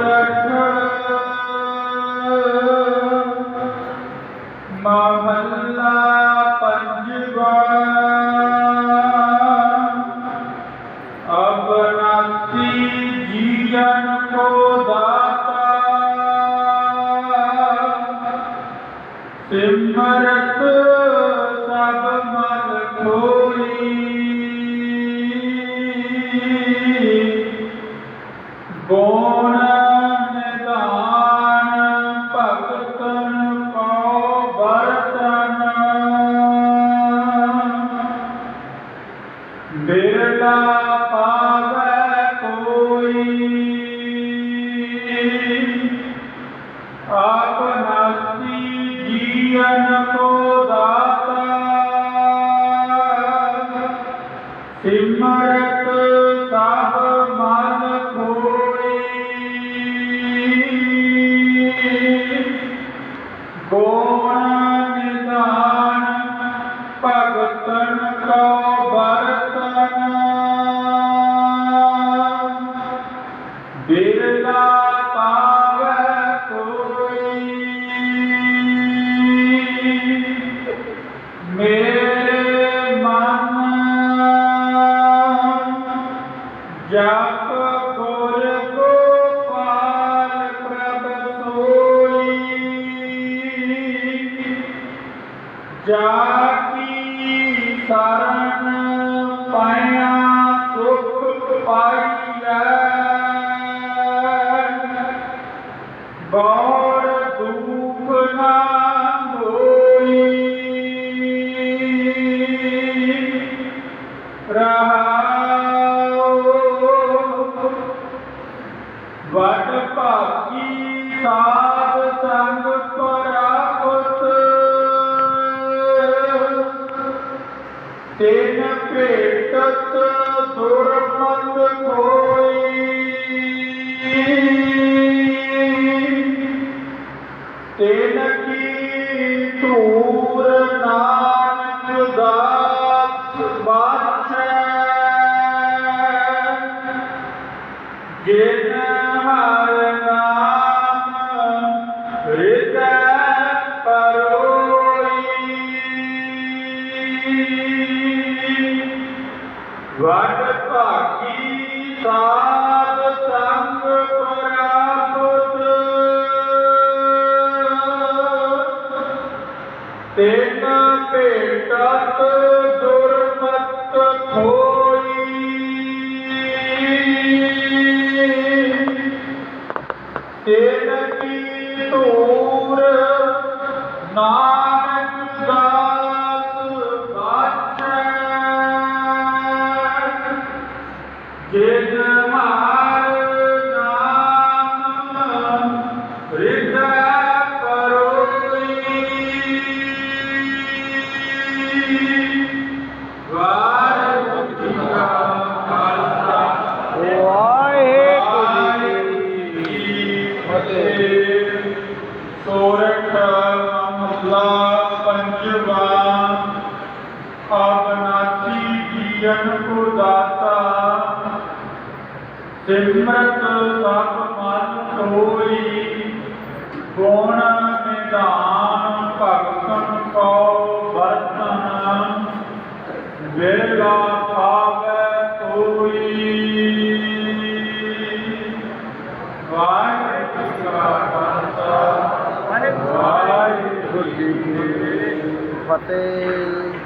Akbar. ਗੋਣ ਨਿਦਾਨ ਭਗਤਨ ਕੋ ਬਿਰਲਾ ਪਾਵੈ ਕੋਈ। ਮੇਰੇ ਮਨ ਜਪ ਗੁਰ ਗੋਪਾਲ ਪ੍ਰਭ ਸੋਈ। ਜਾ ਕੀ ਸਰਣ ਵਡ ਭਾਗੀ ਸਾਧ ਸੰਗ ਪ੍ਰਾਪਤ ਤੈਨ ਭੇਟਤ ਦੁਰਮਤ ਕੋਈ ਤੈਨ ਕੀ ਧੂਰ ਨਾਨਕ ਦਾਸ ਬਾਛੈ ਜਿਨ ਤੈਨ ਭੇਟਤ ਦੁਰਮਤ ਖੋਈ ਨਾਨਕ ਦਾਸ ਜੀਵਨ ਕੋ ਦਾਤਾ ਸਿਮਰਤ ਸਭ ਮਨ ਹੋਈ ਗੁਣ ਨਿਦਾਨ ਭਗਤਨ ਕੋ ਵਰਤਨ ਵੇਲਾ ਪਾਵੈ ਕੋਈ ਵਾਹਿਗੁਰੂ ਜੀ ਕਾ ਖਾਲਸਾ ਵਾਹਿਗੁਰੂ ਜੀ ਕੀ ਫਤਿਹ।